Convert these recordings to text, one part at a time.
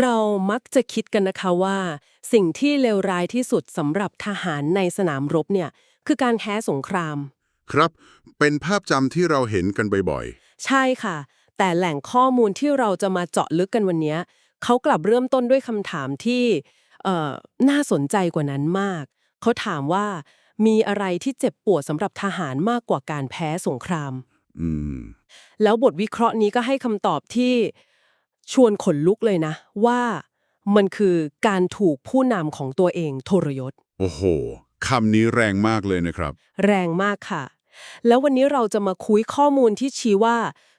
เรามักจะคิดกันนะคะว่า สิ่งที่เลวร้ายที่สุดสำหรับทหารในสนามรบเนี่ย คือการแพ้สงคราม ครับ เป็นภาพจำที่เราเห็นกันบ่อยใช่ค่ะ แต่แหล่งข้อมูลที่เราจะมาเจาะลึกกันวันเนี้ยเขากลับเริ่มต้นด้วยคำถามที่เอ่อน่าสนใจกว่านั้นมาก เขาถามว่ามีอะไรที่เจ็บปวดสำหรับทหารมากกว่าการแพ้สงคราม ๆ อืม แล้วบทวิเคราะห์นี้ก็ให้คำตอบที่ ชวนขนลุกเลยนะ ว่ามันคือการถูกผู้นำของตัวเองทรยศ โอ้โหคำนี้แรงมากเลยนะครับ แรงมากค่ะ แล้ววันนี้เราจะมาคุยข้อมูลที่ชี้ว่า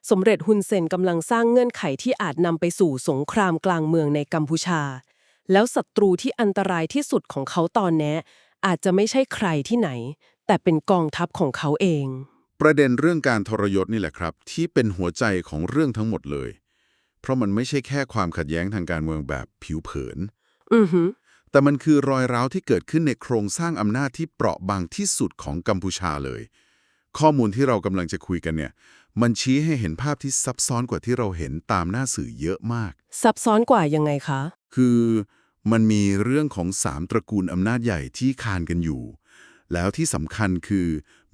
สมเด็จฮุนเซนกำลังสร้างเงื่อนไขที่อาจนำไปสู่สงครามกลางเมืองในกัมพูชา แล้วศัตรูที่อันตรายที่สุดของเขาตอนนี้อาจจะไม่ใช่ใครที่ไหน แต่เป็นกองทัพของเขาเอง ประเด็นเรื่องการทรยศนี่แหละครับ ที่เป็นหัวใจของเรื่องทั้งหมดเลย เพราะมันไม่ใช่แค่ความขัดแย้งทางการเมืองแบบผิวเผิน อือหือแต่มันคือรอยร้าวที่เกิดขึ้นในโครงสร้างอำนาจที่เปราะบางที่สุดของกัมพูชาเลย ข้อมูลที่เรากำลังจะคุยกันเนี่ย มันชี้ให้เห็นภาพที่ซับซ้อนกว่าที่เราเห็นตามหน้าสื่อเยอะมาก ซับซ้อนกว่ายังไงคะ คือมันมีเรื่องของสามตระกูลอำนาจใหญ่ที่คานกันอยู่ แล้วที่สำคัญคือ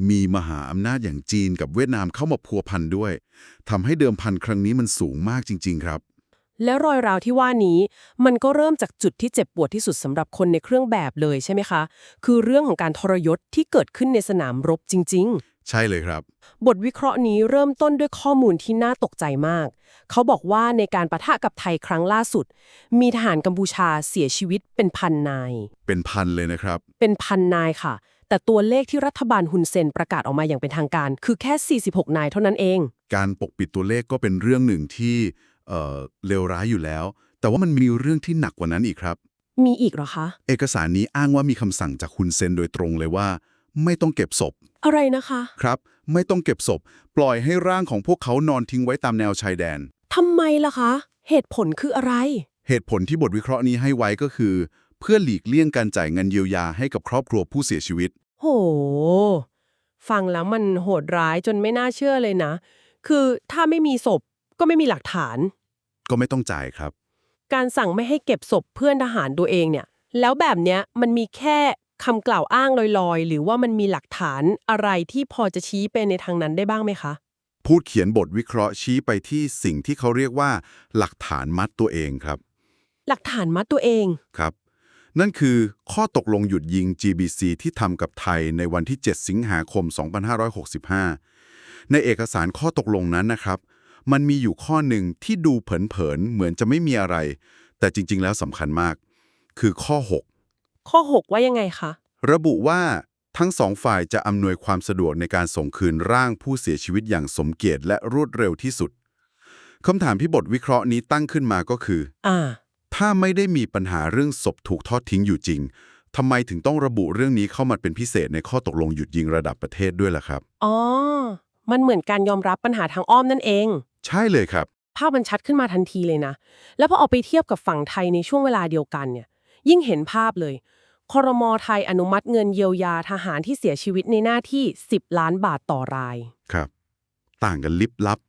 มีมหาอำนาจอย่างจีนกับเวียดนามเข้ามาพัวพันด้วยทำให้เดิมพันครั้งนี้มันสูงมากจริง ๆ ครับ แล้วรอยราวที่ว่านี้มันก็เริ่มจากจุดที่เจ็บปวดที่สุดสำหรับคนในเครื่องแบบเลยใช่ไหมคะ คือเรื่องของการทรยศที่เกิดขึ้นในสนามรบจริงใช่เลยครับๆบทวิเคราะห์นี้เริ่มต้นด้วยข้อมูลที่น่าตกใจมาก เขาบอกว่าในการประทะกับไทยครั้งล่าสุด มีทหารกัมพูชาเสียชีวิตเป็นพันนาย เป็นพันเลยนะครับ เป็นพันนายค่ะ แต่ตัวเลขที่รัฐบาลฮุนเซนประกาศออกมาอย่างเป็นทางการ คือแค่ 46 นายเท่านั้นเอง การปกปิดตัวเลขก็เป็นเรื่องหนึ่งที่เอ่อเลวร้ายอยู่แล้ว แต่ว่ามันมีเรื่องที่หนักกว่านั้นอีกครับ มีอีกเหรอคะ เอกสารนี้อ้างว่ามีคำสั่งจากฮุนเซนโดยตรงเลยว่า ไม่ต้องเก็บศพ อะไรนะคะ ครับ ไม่ต้องเก็บศพ ปล่อยให้ร่างของพวกเขานอนทิ้งไว้ตามแนวชายแดน ทำไมล่ะคะ เหตุผลคืออะไร เหตุผลที่บทวิเคราะห์นี้ให้ไว้ก็คือ เพื่อหลีกเลี่ยงการจ่ายเงินเยียวยาให้กับครอบครัวผู้เสียชีวิต โห ฟังแล้วมันโหดร้ายจนไม่น่าเชื่อเลยนะ คือถ้าไม่มีศพก็ไม่มีหลักฐาน ก็ไม่ต้องจ่ายครับ การสั่งไม่ให้เก็บศพเพื่อนทหารตัวเองเนี่ย แล้วแบบเนี้ยมันมีแค่คำกล่าวอ้างลอยๆ หรือว่ามันมีหลักฐานอะไรที่พอจะชี้ไปในทางนั้นได้บ้างไหมคะ พูดเขียนบทวิเคราะห์ชี้ไปที่สิ่งที่เขาเรียกว่า หลักฐานมัดตัวเองครับ หลักฐานมัดตัวเอง ครับ นั่นคือข้อตกลงหยุดยิง GBC ที่ทำกับไทยในวันที่ 7 สิงหาคม 2565 ในเอกสารข้อตกลงนั้นนะครับ มันมีอยู่ข้อหนึ่งที่ดูเผินๆ เหมือนจะไม่มีอะไร แต่จริงๆ แล้วสำคัญมาก คือข้อข้อ 6 ว่ายังไงคะ6ระบุว่าทั้งสองฝ่ายจะอำนวยความสะดวกในการส่งคืนร่างผู้เสียชีวิตอย่างสมเกียรติและรวดเร็วที่สุดคำถามที่บทวิเคราะห์นี้ตั้งขึ้นมาก็คือ อ่า ถ้าไม่ได้มีปัญหาเรื่องศพถูกทอดทิ้งอยู่จริงทำไมถึงต้องระบุเรื่องนี้เข้ามาเป็นพิเศษในข้อตกลงหยุดยิงระดับประเทศด้วยล่ะครับ อ๋อ มันเหมือนการยอมรับปัญหาทางอ้อมนั่นเอง ใช่เลยครับ ภาพมันชัดขึ้นมาทันทีเลยนะ แล้วพอเอาไปเทียบกับฝั่งไทยในช่วงเวลาเดียวกันเนี่ย ยิ่งเห็นภาพเลยครมไทยอนุมัติเงินเยียวยาทหารที่เสียชีวิตในหน้าที่ 10 ล้านบาทต่อราย ครับ ต่างกันลิบลับ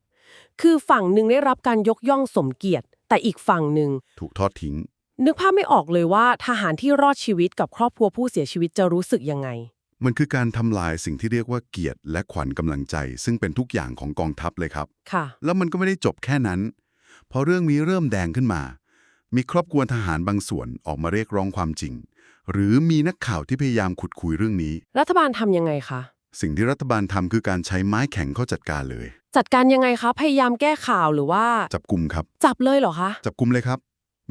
คือฝั่งหนึ่งได้รับการยกย่องสมเกียรติ แต่อีกฝั่งหนึ่งถูกทอดทิ้ง นึกภาพไม่ออกเลยว่าทหารที่รอดชีวิตกับครอบครัวผู้เสียชีวิตจะรู้สึกยังไง มันคือการทำลายสิ่งที่เรียกว่าเกียรติและขวัญกำลังใจ ซึ่งเป็นทุกอย่างของกองทัพเลยครับ ค่ะ แล้วมันก็ไม่ได้จบแค่นั้น พอเรื่องนี้เริ่มแดงขึ้นมา มีครอบครัวทหารบางส่วนออกมาเรียกร้องความจริง หรือมีนักข่าวที่พยายามขุดคุยเรื่องนี้ รัฐบาลทำยังไงคะ สิ่งที่รัฐบาลทำคือการใช้ไม้แข็งเข้าจัดการเลย จัดการยังไงคะ พยายามแก้ข่าวหรือว่า จับกลุ่มครับ จับเลยเหรอคะ จับกลุ่มเลยครับ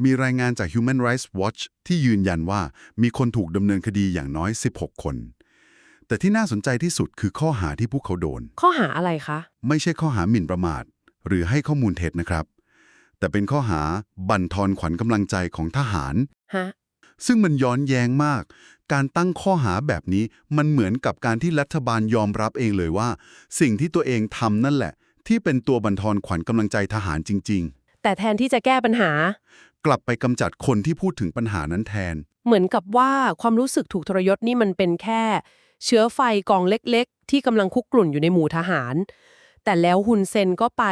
มีรายงานจาก Human Rights Watch ที่ยืนยันว่ามีคนถูกดำเนินคดีอย่างน้อย 16 คน แต่ที่น่าสนใจที่สุดคือข้อหาที่พวกเขาโดน ข้อหาอะไรคะ ไม่ใช่ข้อหาหมิ่นประมาท หรือให้ข้อมูลเท็จนะครับ แต่เป็นข้อหาบั่นทอนขวัญกำลังใจของทหาร ฮะ ซึ่งมันย้อนแย้งมาก การตั้งข้อหาแบบนี้มันเหมือนกับการที่รัฐบาลยอมรับเองเลยว่า สิ่งที่ตัวเองทำนั่นแหละ ที่เป็นตัวบั่นทอนขวัญกำลังใจทหารจริงแต่แทนที่จะแก้ปัญหาๆกลับไปกำจัดคนที่พูดถึงปัญหานั้นแทน เหมือนกับว่าความรู้สึกถูกทรยศนี่มันเป็นแค่ เชื้อไฟกองเล็ก ๆ ที่กำลังคุกกลุ่นอยู่ในหมู่ทหาร แต่แล้วฮุนเซนก็ไป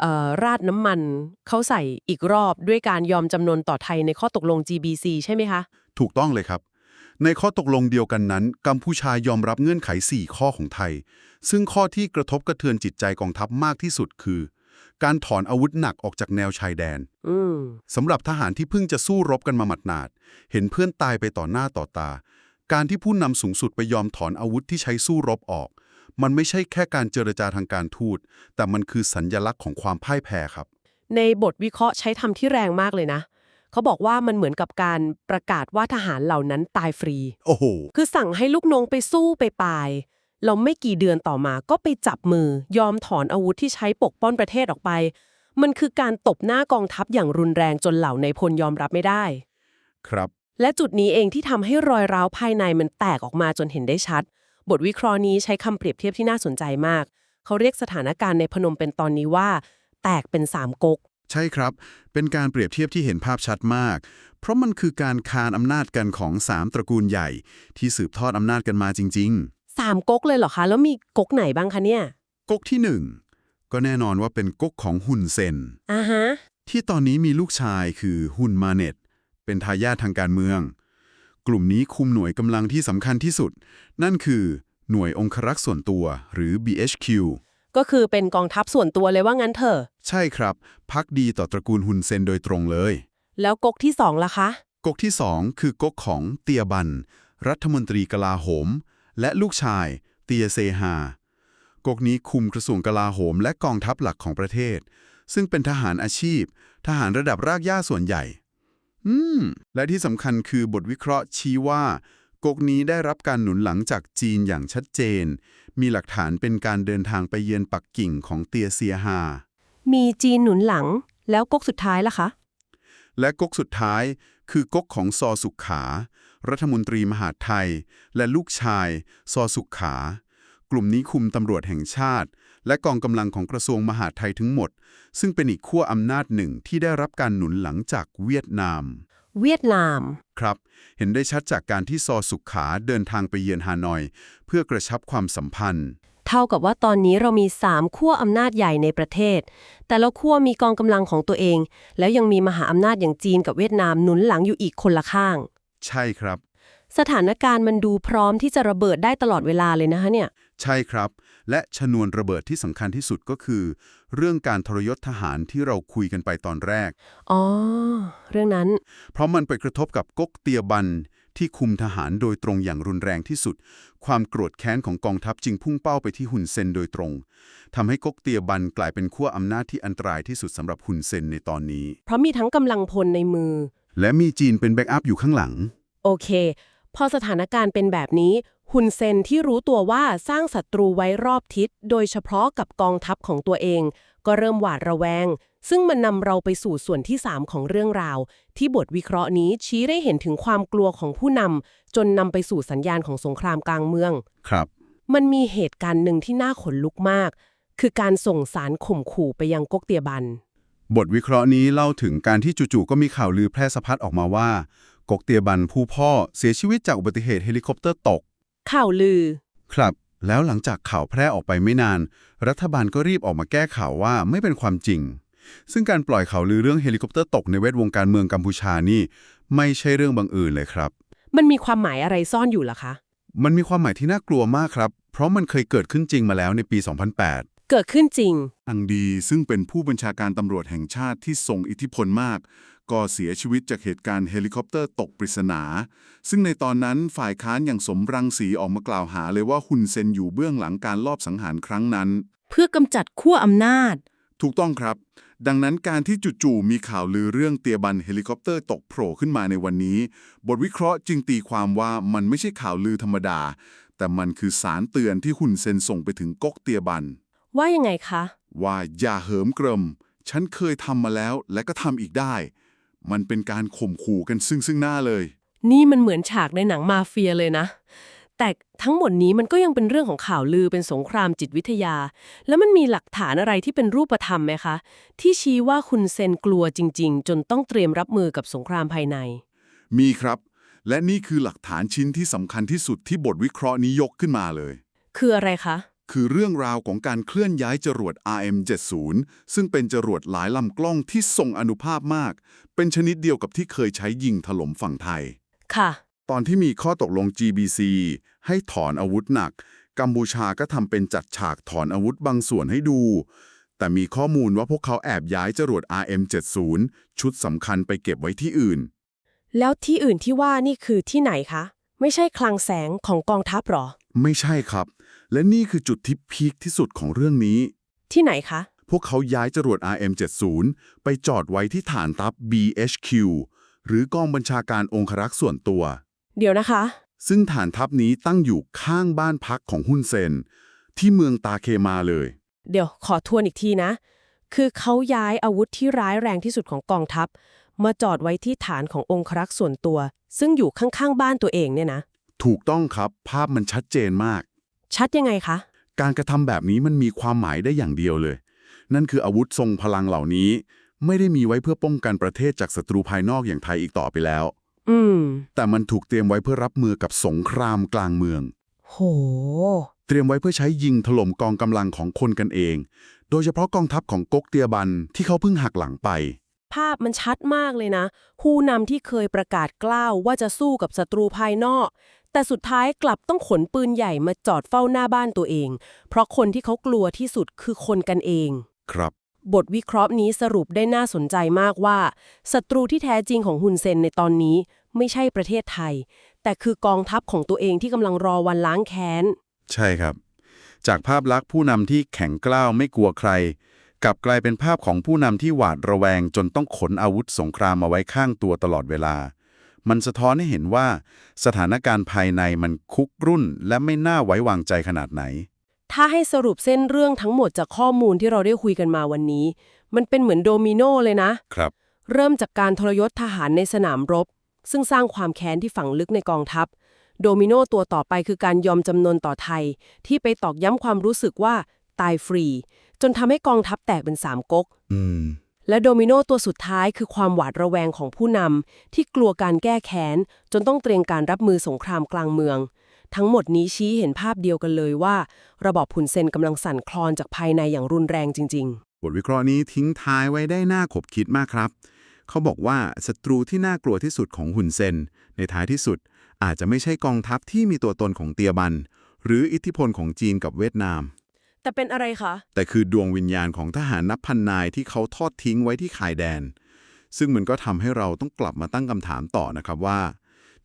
เอ่อราดน้ำมันเขาใส่อีกรอบด้วยการยอมจำนนต่อไทยในข้อตกลง GBC ใช่ไหมคะ ถูกต้องเลยครับ ในข้อตกลงเดียวกันนั้น กัมพูชายอมรับเงื่อนไข 4 ข้อของไทย ซึ่งข้อที่กระทบกระเทือนจิตใจกองทัพมากที่สุดคือ การถอนอาวุธหนักออกจากแนวชายแดนอืมสำหรับทหารที่เพิ่งจะสู้รบกันมาหมาดๆเห็นเพื่อนตายไปต่อหน้าต่อตา การที่ผู้นำสูงสุดไปยอมถอนอาวุธที่ใช้สู้รบออก มันไม่ใช่แค่การเจรจาทางการทูตแต่มันคือสัญญลักษณ์ของความพ่ายแพ้ครับ ในบทวิเคราะห์ใช้คำที่แรงมากเลยนะ เขาบอกว่ามันเหมือนกับการประกาศว่าทหารเหล่านั้นตายฟรี โอ้โห คือสั่งให้ลูกน้องไปสู้ไปปายเราไม่กี่เดือนต่อมาก็ไปจับมือยอมถอนอาวุธที่ใช้ปกป้องประเทศออกไป มันคือการตบหน้ากองทัพอย่างรุนแรงจนเหล่าในายพลยอมรับไม่ได้ ครับ และจุดนี้เองที่ทำให้รอยร้าวภายในมันแตกออกมาจนเห็นได้ชัด บทวิเคราะห์นี้ใช้คำเปรียบเทียบที่น่าสนใจมาก เขาเรียกสถานการณ์ในพนมเป็นตอนนี้ว่า แตกเป็นสามก๊ก ใช่ครับ เป็นการเปรียบเทียบที่เห็นภาพชัดมาก เพราะมันคือการคานอำนาจกันของสามตระกูลใหญ่ ที่สืบทอดอำนาจกันมาจริงสามก๊กเลยเหรอคะ แล้วมีก๊กไหนบ้างคะเนี่ยๆก๊กที่หนึ่งก็แน่นอนว่าเป็นก๊กของฮุนเซนอ่าฮะ ที่ตอนนี้มีลูกชายคือฮุนมาเน็ต เป็นทายาททางการเมือง กลุ่มนี้คุมหน่วยกำลังที่สำคัญที่สุด นั่นคือหน่วยองครักษ์ส่วนตัวหรือ BHQ ก็คือเป็นกองทัพส่วนตัวเลยว่างั้นเถอะ ใช่ครับพักดีต่อตระกูลฮุนเซนโดยตรงเลย แล้วก๊กที่สองล่ะคะ ก๊กที่สองคือก๊กของเตียบัน รัฐมนตรีกลาโหม และลูกชาย เตียเซฮาก๊กนี้คุมกระทรวงกลาโหม และกองทัพหลักของประเทศ ซึ่งเป็นทหารอาชีพ ทหารระดับรากหญ้าส่วนใหญ่ อืม และที่สำคัญคือบทวิเคราะห์ชี้ว่า ก๊กนี้ได้รับการหนุนหลังจากจีนอย่างชัดเจน มีหลักฐานเป็นการเดินทางไปเยือนปักกิ่งของเตียเซียฮา มีจีนหนุนหลัง แล้วก๊กสุดท้ายล่ะคะ และก๊กสุดท้ายคือก๊กของซอสุขขา รัฐมนตรีมหาดไทย และลูกชาย ซอสุขขา กลุ่มนี้คุมตำรวจแห่งชาติ และกองกำลังของกระทรวงมหาดไทยทั้งหมด ซึ่งเป็นอีกขั้วอำนาจหนึ่งที่ได้รับการหนุนหลังจากเวียดนาม เวียดนาม ครับ เห็นได้ชัดจากการที่ซอสุขขาเดินทางไปเยือนฮานอย เพื่อกระชับความสัมพันธ์ เท่ากับว่าตอนนี้เรามีสามขั้วอำนาจใหญ่ในประเทศ แต่ละขั้วมีกองกำลังของตัวเอง แล้วยังมีมหาอำนาจอย่างจีนกับเวียดนามหนุนหลังอยู่อีกคนละข้าง ใช่ครับ สถานการณ์มันดูพร้อมที่จะระเบิดได้ตลอดเวลาเลยนะคะเนี่ย ใช่ครับ และชนวนระเบิดที่สำคัญที่สุดก็คือ เรื่องการทรยศทหารที่เราคุยกันไปตอนแรก อ๋อ เรื่องนั้น เพราะมันไปกระทบกับก๊กเตียบันที่คุมทหารโดยตรงอย่างรุนแรงที่สุด ความโกรธแค้นของกองทัพจึงพุ่งเป้าไปที่ฮุนเซนโดยตรงทำให้ก๊กเตียบันกลายเป็นขั้วอำนาจที่อันตรายที่สุดสำหรับฮุนเซนในตอนนี้ เพราะมีทั้งกำลังพลในมือ และมีจีนเป็นแบ็กอัพอยู่ข้างหลัง โอเค พอสถานการณ์เป็นแบบนี้ฮุนเซนที่รู้ตัวว่าสร้างศัตรูไว้รอบทิศ โดยเฉพาะกับกองทัพของตัวเอง ก็เริ่มหวาดระแวง ซึ่งมันนำเราไปสู่ส่วนที่ 3 ของเรื่องราว ที่บทวิเคราะห์นี้ชี้ได้เห็นถึงความกลัวของผู้นำจนนำไปสู่สัญญาณของสงครามกลางเมือง ครับ มันมีเหตุการณ์หนึ่งที่น่าขนลุกมาก คือการส่งสารข่มขู่ไปยังก๊กเตียบัน บทวิเคราะห์นี้เล่าถึงการที่จู่ๆก็มีข่าวลือแพร่สะพัดออกมาว่า ก๊กเตียบันผู้พ่อเสียชีวิตจากอุบัติเหตุเฮลิคอปเตอร์ตก ข่าวลือ ครับ แล้วหลังจากข่าวแพร่ออกไปไม่นาน รัฐบาลก็รีบออกมาแก้ข่าวว่าไม่เป็นความจริง ซึ่งการปล่อยข่าวลือเรื่องเฮลิคอปเตอร์ตกในเวทวงการเมืองกัมพูชานี่ ไม่ใช่เรื่องบังเอิญเลยครับ มันมีความหมายอะไรซ่อนอยู่ล่ะคะ มันมีความหมายที่น่ากลัวมากครับ เพราะมันเคยเกิดขึ้นจริงมาแล้วในปี 2008 เกิดขึ้นจริง อังดีซึ่งเป็นผู้บัญชาการตำรวจแห่งชาติที่ทรงอิทธิพลมาก ก็เสียชีวิตจากเหตุการณ์เฮลิคอปเตอร์ตกปริศนา ซึ่งในตอนนั้นฝ่ายค้านอย่างสมรังสีออกมากล่าวหาเลยว่าฮุนเซนอยู่เบื้องหลังการลอบสังหารครั้งนั้น เพื่อกำจัดขั้วอำนาจ ถูกต้องครับ ดังนั้นการที่จู่ๆมีข่าวลือเรื่องเตียบันเฮลิคอปเตอร์ตกโผล่ขึ้นมาในวันนี้ บทวิเคราะห์จึงตีความว่ามันไม่ใช่ข่าวลือธรรมดา แต่มันคือสารเตือนที่ฮุนเซนส่งไปถึงก๊กเตียบัน ว่ายังไงคะ ว่าอย่าเหิมเกริมฉันเคยทำมาแล้วและก็ทำอีกได้ มันเป็นการข่มขู่กันซึ่งซึ่งหน้าเลย นี่มันเหมือนฉากในหนังมาเฟียเลยนะ แต่ทั้งหมดนี้มันก็ยังเป็นเรื่องของข่าวลือเป็นสงครามจิตวิทยา แล้วมันมีหลักฐานอะไรที่เป็นรูปธรรมไหมคะ ที่ชี้ว่าคุณเซนกลัวจริง ๆ จนต้องเตรียมรับมือกับสงครามภายใน มีครับ และนี่คือหลักฐานชิ้นที่สำคัญที่สุดที่บทวิเคราะห์นี้ยกขึ้นมาเลย คืออะไรคะ คือเรื่องราวของการเคลื่อนย้ายจรวด RM70 ซึ่งเป็นจรวดหลายลำกล้องที่ทรงอนุภาพมาก เป็นชนิดเดียวกับที่เคยใช้ยิงถล่มฝั่งไทย ค่ะ ตอนที่มีข้อตกลง GBC ให้ถอนอาวุธหนัก กัมพูชาก็ทำเป็นจัดฉากถอนอาวุธบางส่วนให้ดู แต่มีข้อมูลว่าพวกเขาแอบย้ายจรวด RM70 ชุดสำคัญไปเก็บไว้ที่อื่น แล้วที่อื่นที่ว่านี่คือที่ไหนคะ ไม่ใช่คลังแสงของกองทัพหรอ ไม่ใช่ครับ และนี่คือจุดที่พีคที่สุดของเรื่องนี้ ที่ไหนคะ พวกเขาย้ายจรวด RM70 ไปจอดไว้ที่ฐานทัพ BHQ หรือกองบัญชาการองครักษ์ส่วนตัว เดี๋ยวนะคะ ซึ่งฐานทัพนี้ตั้งอยู่ข้างบ้านพักของฮุนเซน ที่เมืองตาเคมาเลย เดี๋ยวขอทวนอีกทีนะ คือเขาย้ายอาวุธที่ร้ายแรงที่สุดของกองทัพ มาจอดไว้ที่ฐานขององครักษ์ส่วนตัว ซึ่งอยู่ข้างๆบ้านตัวเองเนี่ยนะ ถูกต้องครับภาพมันชัดเจนมาก ชัดยังไงคะ การกระทำแบบนี้มันมีความหมายได้อย่างเดียวเลย นั่นคืออาวุธทรงพลังเหล่านี้ ไม่ได้มีไว้เพื่อป้องกันประเทศจากศัตรูภายนอกอย่างไทยอีกต่อไปแล้ว อืม แต่มันถูกเตรียมไว้เพื่อรับมือกับสงครามกลางเมือง โห เตรียมไว้เพื่อใช้ยิงถล่มกองกำลังของคนกันเอง โดยเฉพาะกองทัพของก๊กเตียบันที่เขาเพิ่งหักหลังไป ภาพมันชัดมากเลยนะ ผู้นำที่เคยประกาศกล้าวว่าจะสู้กับศัตรูภายนอก แต่สุดท้ายกลับต้องขนปืนใหญ่มาจอดเฝ้าหน้าบ้านตัวเอง เพราะคนที่เขากลัวที่สุดคือคนกันเอง ครับ บทวิเคราะห์นี้สรุปได้น่าสนใจมากว่าศัตรูที่แท้จริงของฮุนเซนในตอนนี้ไม่ใช่ประเทศไทย แต่คือกองทัพของตัวเองที่กำลังรอวันล้างแค้น ใช่ครับ จากภาพลักษณ์ผู้นำที่แข็งกล้าวไม่กลัวใคร กลับกลายเป็นภาพของผู้นำที่หวาดระแวงจนต้องขนอาวุธสงครามมาไว้ข้างตัวตลอดเวลา มันสะท้อนให้เห็นว่า สถานการณ์ภายในมันคุกรุ่น และไม่น่าไว้วางใจขนาดไหน ถ้าให้สรุปเส้นเรื่องทั้งหมดจากข้อมูลที่เราได้คุยกันมาวันนี้ มันเป็นเหมือนโดมิโนเลยนะ ครับ เริ่มจากการทรยศทหารในสนามรบ ซึ่งสร้างความแค้นที่ฝังลึกในกองทัพ โดมิโนตัวต่อไปคือการยอมจำนนต่อไทย ที่ไปตอกย้ำความรู้สึกว่าตายฟรี จนทำให้กองทัพแตกเป็นสามก๊กอืม และโดมิโนตัวสุดท้ายคือความหวาดระแวงของผู้นำที่กลัวการแก้แค้น จนต้องเตรียมการรับมือสงครามกลางเมือง ทั้งหมดนี้ชี้เห็นภาพเดียวกันเลยว่า ระบอบผุนเซนกำลังสั่นคลอนจากภายในอย่างรุนแรงจริง ๆ บทวิเคราะห์นี้ทิ้งท้ายไว้ได้น่าขบคิดมากครับ เขาบอกว่าศัตรูที่น่ากลัวที่สุดของหุนเซน ในท้ายที่สุด อาจจะไม่ใช่กองทัพที่มีตัวตนของเตียบัน หรืออิทธิพลของจีนกับเวียดนาม แต่เป็นอะไรคะ แต่คือดวงวิญญาณของทหารนับพันนายที่เขาทอดทิ้งไว้ที่ข่ายแดน ซึ่งมันก็ทำให้เราต้องกลับมาตั้งคำถามต่อนะครับว่า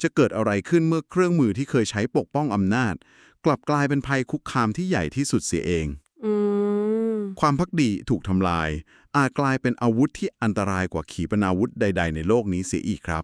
จะเกิดอะไรขึ้นเมื่อเครื่องมือที่เคยใช้ปกป้องอำนาจ กลับกลายเป็นภัยคุกคามที่ใหญ่ที่สุดเสียเองอืมความพักดีถูกทำลาย อาจกลายเป็นอาวุธที่อันตรายกว่าขีปนาวุธใด ๆ ในโลกนี้เสียอีกครับ